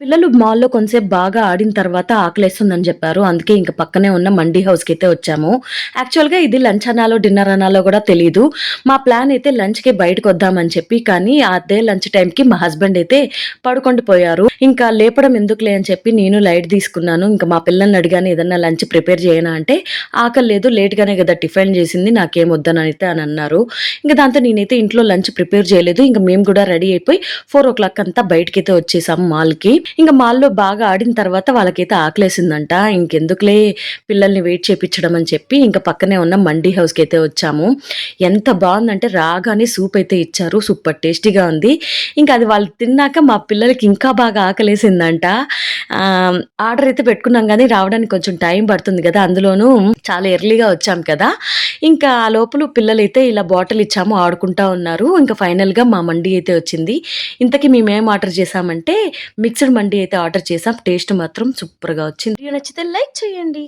పిల్లలు మాల్‌లో కొంతసేపు బాగా ఆడిన తర్వాత ఆకలేస్తుందని చెప్పారు. అందుకే ఇంక పక్కనే ఉన్న మండీ హౌస్కి అయితే వచ్చాము. యాక్చువల్‌గా ఇది లంచ్ అనాలో, డిన్నర్ అనాలో కూడా తెలియదు మా ప్లాన్ అయితే లంచ్‌కి బయటకొద్దామని చెప్పి, కానీ అదే లంచ్ టైంకి మా హస్బెండ్ అయితే పడుకుండి పోయారు. ఇంకా లేపడం ఎందుకులే అని చెప్పి నేను లైట్ తీసుకున్నాను. ఇంకా మా పిల్లల్ని అడిగాను ఏదన్నా లంచ్ ప్రిపేర్ చేయనా అంటే, ఆకలి లేదు లేట్‌గానే కదా టిఫిన్ చేసింది నాకేం వద్దనైతే అని అన్నారు. ఇంకా దాంతో నేనైతే ఇంట్లో లంచ్ ప్రిపేర్ చేయలేదు. ఇంకా మేము కూడా రెడీ అయిపోయి 4:00 అంతా బయటకైతే వచ్చేసాము మాల్‌కి. ఇంకా మాల్‌లో బాగా ఆడిన తర్వాత వాళ్ళకైతే ఆకలేసిందంట. ఇంకెందుకులే పిల్లల్ని వెయిట్ చేపించడం అని చెప్పి, ఇంకా పక్కనే ఉన్న మండీ హౌస్కి అయితే వచ్చాము. ఎంత బాగుందంటే రాగానే సూప్ అయితే ఇచ్చారు. సూపర్ టేస్టీగా ఉంది. ఇంకా అది వాళ్ళు తిన్నాక మా పిల్లలకి ఇంకా బాగా ఆకలేసిందంట. ఆర్డర్ అయితే పెట్టుకున్నాం కానీ రావడానికి కొంచెం టైం పడుతుంది కదా అందులోనూ చాలా ఎర్లీగా వచ్చాం కదా! ఇంకా ఆ లోపల పిల్లలైతే ఇలా బాటిల్ ఇచ్చాము ఆడుకుంటా ఉన్నారు. ఇంకా ఫైనల్‌గా మా మండి అయితే వచ్చింది. ఇంతకీ మేమేం ఆర్డర్ చేసామంటే మిక్స్డ్ మండి అయితే ఆర్డర్ చేసాం. టేస్ట్ మాత్రం సూపర్‌గా వచ్చింది. నచ్చితే లైక్ చేయండి.